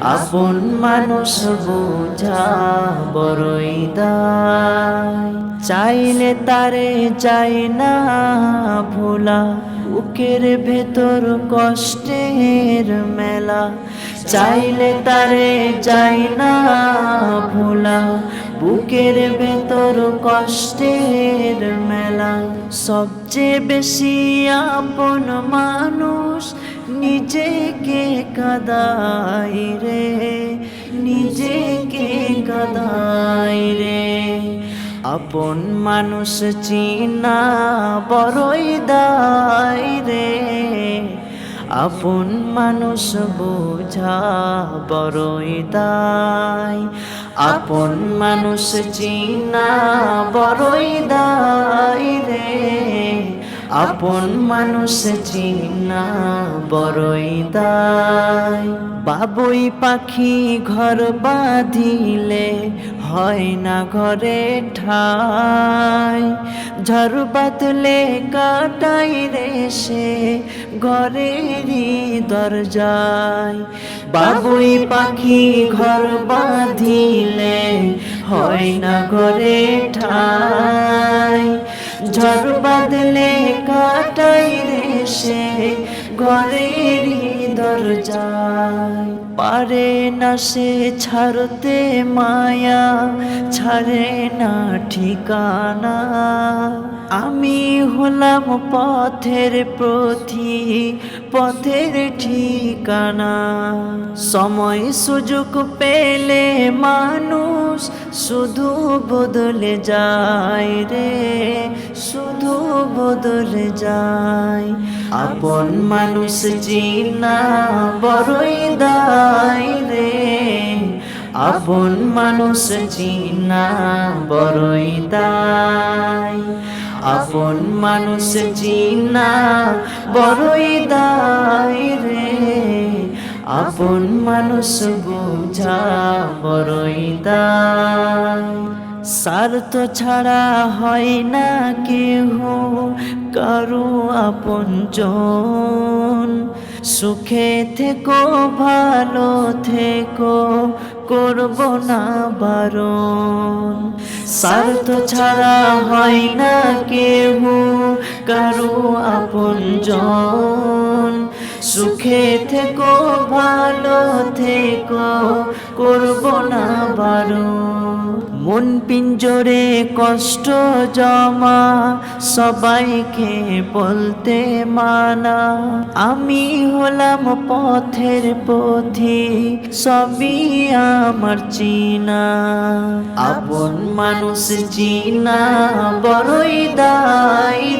আপন মানুষ বোঝা বড়ই দায়। চাইলে তারে চাই না ভোলা, বুকের ভেতর কষ্টের মেলা। চাইলে তারে চাই না ভোলা, বুকের ভেতর কষ্টের মেলা। সবচেয়ে বেশি আপন মানুষ নিজেকে কাদাই রে, নিজেকে কাদাই রে। আপন মানুষ চিনা বড়ই দায় রে, আপন মানুষ বোঝা বড়ই দায় আপন মানুষ চিনা বড়ই দায় আপন মানুষ চিনা বড়ই দায়। বাবুই পাখি ঘর বাঁধিলে হয় না ঘরে ঠাই। ঝড় বাতলে কাটাই রে সে ঘরেরই দরজায়। বাবুই পাখি ঘর বাঁধিলে হয় না ঘরে ঠাই। ঝড় বাদলে কাটাই রে সে। ঘরেরই দরজায়। পারে না সে ছাড়তে মায়া, ছাড়ে না ঠিকানা। আমি হলাম পথের প্রতি, পথের ঠিকানা। সময় সুযোগ পেলে মানুষ শুধু বদলে যায় রে, শুধু বদলে যায়। আপন মানুষ চিনা বড়ই দায় রে। আপন মানুষ চিনা বড়ই দায়। আপন মানুষ চিনা বড়ই দায় রে। আপন মানুষ বোঝা বড়ই দায়। স্বার্থ ছাড়া হয় না কেহ কারু আপনজন সুখে থেকো, ভালো থেকো, করব না বারণ। স্বার্থ ছাড়া হয় না কেহ, কারু আপনজন সুখে থেকো, ভালো থেকো, করব না বারণ। মন পিঞ্জরে কষ্ট জমা, সবাইকে বলতে মানা। আমি হলাম পথের পথি, সবই আমার চিনা। আপন মানুষ চিনা, বড়ই দায়।